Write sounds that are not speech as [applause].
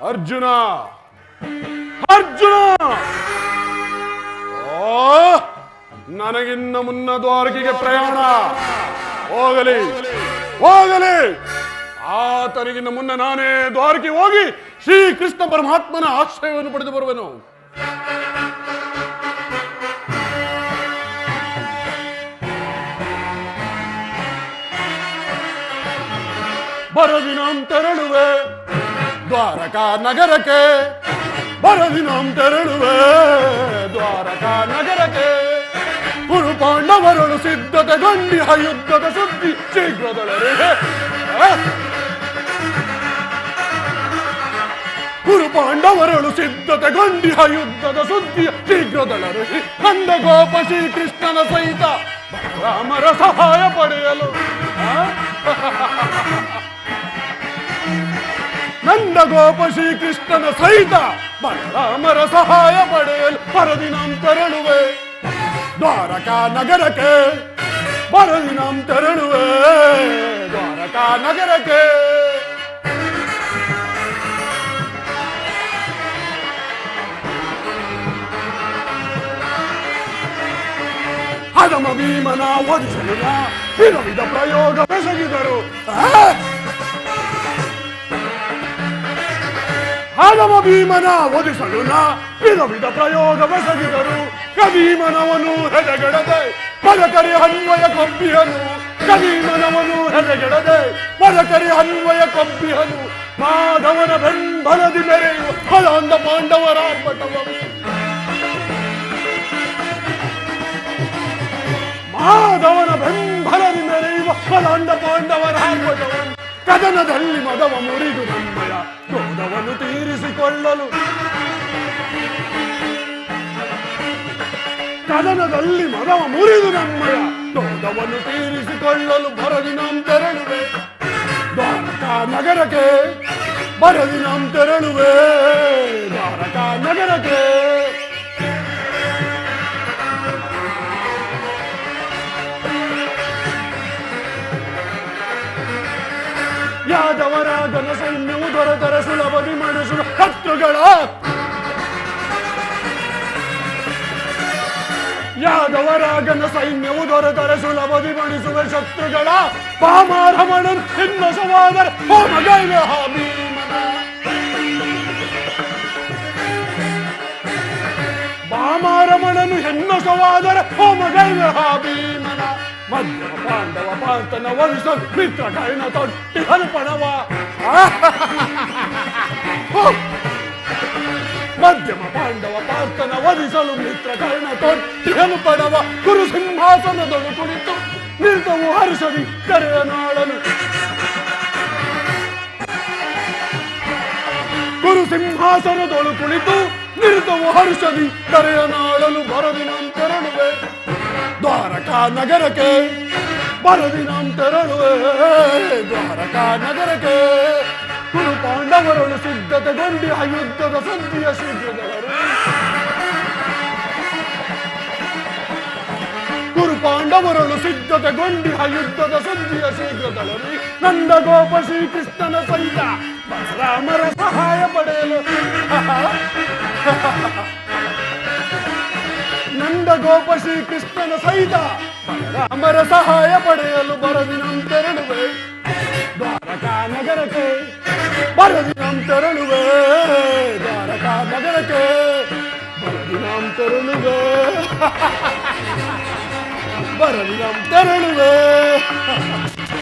ಅರ್ಜುನ! ಅರ್ಜುನ! ಓ, ನನಗಿನ್ನ ಮುನ್ನ ದ್ವಾರಕೆಗೆ ಪ್ರಯಾಣ! ಹೋಗಲಿ! ಹೋಗಲಿ! ಆತನಿಗಿನ್ನ ಮುನ್ನ ನಾನೇ ದ್ವಾರಕೆ ಹೋಗಿ ಶ್ರೀ ಕೃಷ್ಣ ಪರಮಾತ್ಮನ ಆಶ್ರಯವನ್ನು ಪಡೆದು ಬರುವೆನು. ಬರದಿನ ತೆರಳುವೆ ದ್ವಾರಕಾ ನಗರಕ್ಕೆ ಬರದಿನಾಂ ತೆರಳುವೆ. ದ್ವಾರಕಾ ನಗರಕ್ಕೆ ಗುರು ಪಾಂಡವರಳು ಸಿದ್ಧತೆಗೊಂಡಿ ಹಯುದ್ಧದ ಸುದ್ದಿ ಶೀಘ್ರದೊಳಗೆ ಗುರು ಪಾಂಡವರಳು ಸಿದ್ಧತೆಗೊಂಡಿ ಹಯುದ್ಧದ ಸುದ್ದಿ ಶೀಘ್ರದೊಳಗೆ ಕಂದ ಗೋಪ ಶ್ರೀಕೃಷ್ಣನ ಸಹಿತ ರಾಮರ ಸಹಾಯ ಪಡೆಯಲು. [laughs] ಗೋಪ ಶ್ರೀಕೃಷ್ಣನ ಸಹಿತ ಬಲರಾಮರ ಸಹಾಯ ಪಡೆಯಲು ಪರದಿನಾಂ ತೆರಳುವೆ. ದ್ವಾರಕಾ ನಗರಕ್ಕೆ ಬರದಿನಾಂ ತೆರಳುವೆ. ದ್ವಾರಕಾ ನಗರಕ್ಕೆ. ಹದಮ ಭೀಮನ ಒದಿಸಲು ವಿಧ ಪ್ರಯೋಗ ಬೆಸಗಿದರು. ಆ! ಹಲವ ಭೀಮನ ಒದಿಸಲು ನಾ ವಿಧ ವಿಧ ಪ್ರಯೋಗ ಬೆಸಗಿದರು. ಕದೀಮನವನು ಹೆದೆಗೆಡದೆ ಪದಕರಿ ಅನ್ವಯ ಕೊಬ್ಬಿಹನು ಕದೀಮನವನು ಹೆದೆಗೆಡದೆ ಪದಕರಿ ಅನ್ವಯ ಕೊಬ್ಬಿಹನು ಮಾಧವನ ಬೆಂಬಲದಿ ಮೆರೆಯುವ ಫಲಾಂದ ಪಾಂಡವರ ಆರ್ಭಟವನು ಮಾಧವನ ಬೆಂಬಲದಿ ಮೆರೆಯುವ ಫಲಾಂಡ ಪಾಂಡವರ ಕದನದಲ್ಲಿ ಮದವ ಮುರಿದು ನಮ್ಮಯ ಕ್ರೋಧವನ್ನು ತೀರಿಸಿಕೊಳ್ಳಲು. ಕದನದಲ್ಲಿ ಮದವ ಮುರಿದು ನಮ್ಮಯ ಕ್ರೋಧವನ್ನು ತೀರಿಸಿಕೊಳ್ಳಲು ಬರದಿ ನಾಂ ತೆರಳುವೆ. ದ್ವಾರಕಾ ನಗರಕ್ಕೆ ಬರದಿ ನಾಂ ತೆರಳುವೆ. ದ್ವಾರಕಾ ನಗರಕ್ಕೆ ಯಾದವರ ಇನ್ನೂ ದೊರೆ ದೊರೆತರೆ ಸುಲಭದಿ ಮಣಿಸುವ ಶತ್ರುಗಳ ಯಾದವರ ಘನ ಸೈನ್ಯವು ದೊರೆತರೆ ಸುಲಭದಿ ಮಣಿಸುವ ಶತ್ರುಗಳ ಪಾಮಾರಮಣನ್ ಹಿನ್ನಸವಾದರೆ ಹೋಮಗೈವೆ ಹಾ ಭೀಮನ ಬಾಮಾರಮಣನು ಹೆನ್ನಸವಾದರೆ ಹೋಮಗೈವೆ ಹಾ ಭೀಮನ ಮಧ್ಯಮ ಪಾಂಡವ ಪಾಂತನ ವಂಶ ಮಿತ್ರ ಕೈನ ತೊಟ್ಟಿ ಹಲ್ಪಣವ [laughs] ಮಧ್ಯಮ ಪಾಂಡವ ಪಾರ್ಥನ ವಧಿಸಲು ಮಿತ್ರ ಕರ್ಣ ತೊಟ್ಟಿಯನು ಪಡವ ಕುರು ಸಿಂಹಾಸನದೊಳು ಕುಳಿತು ನಿರ್ತವು ಹರ್ಷದಿ ಕರೆಯ ನಾಳನು. ಗುರು ಸಿಂಹಾಸನದೊಳು ಕುಳಿತು ನಿರ್ತವು ಹರ್ಷದಿ ಕರೆಯ ನಾಳನು. ಬರದಿನಾಂ ತೆರಳುವೆ ದ್ವಾರಕಾ ನಗರಕ್ಕೆ ಬರದಿನಾಂ ತೆರಳುವೆ ದ್ವಾರಕಾ ನಗರಕ್ಕೆ ಕುರು ಪಾಂಡವರಳು ಸಿದ್ಧತೆಗೊಂಡಿ ಆ ಯುದ್ಧದ ಸಂಧಿಯ ಶೀಘ್ರದವರು. ಕುರು ಪಾಂಡವರಳು ಸಿದ್ಧತೆಗೊಂಡಿ ಆ ಯುದ್ಧದ ಸಂಧಿಯ ಶೀಘ್ರದಳರಿ ನಂದ ಗೋಪ ಶ್ರೀಕೃಷ್ಣನ ಸಹಿತ ಬಲರಾಮರ ಸಹಾಯ ಪಡೆಯಲು. [laughs] ನಂದ ಗೋಪ ಶ್ರೀಕೃಷ್ಣನ ಸಹಿತ ಬಲರಾಮರ ಸಹಾಯ ಪಡೆಯಲು ಬರದಿನಂ ತೆರಳುವೆ ದ್ವಾರಕಾ ನಗರಕ್ಕೆ ಬರದಿನಂ ತೆರಳುವೆ ದ್ವಾರಕಾ ನಗರಕ್ಕೆ ಬರದಿನಂ ತೆರಳುವೆ ಬರದಿನಂ ತೆರಳುವೆ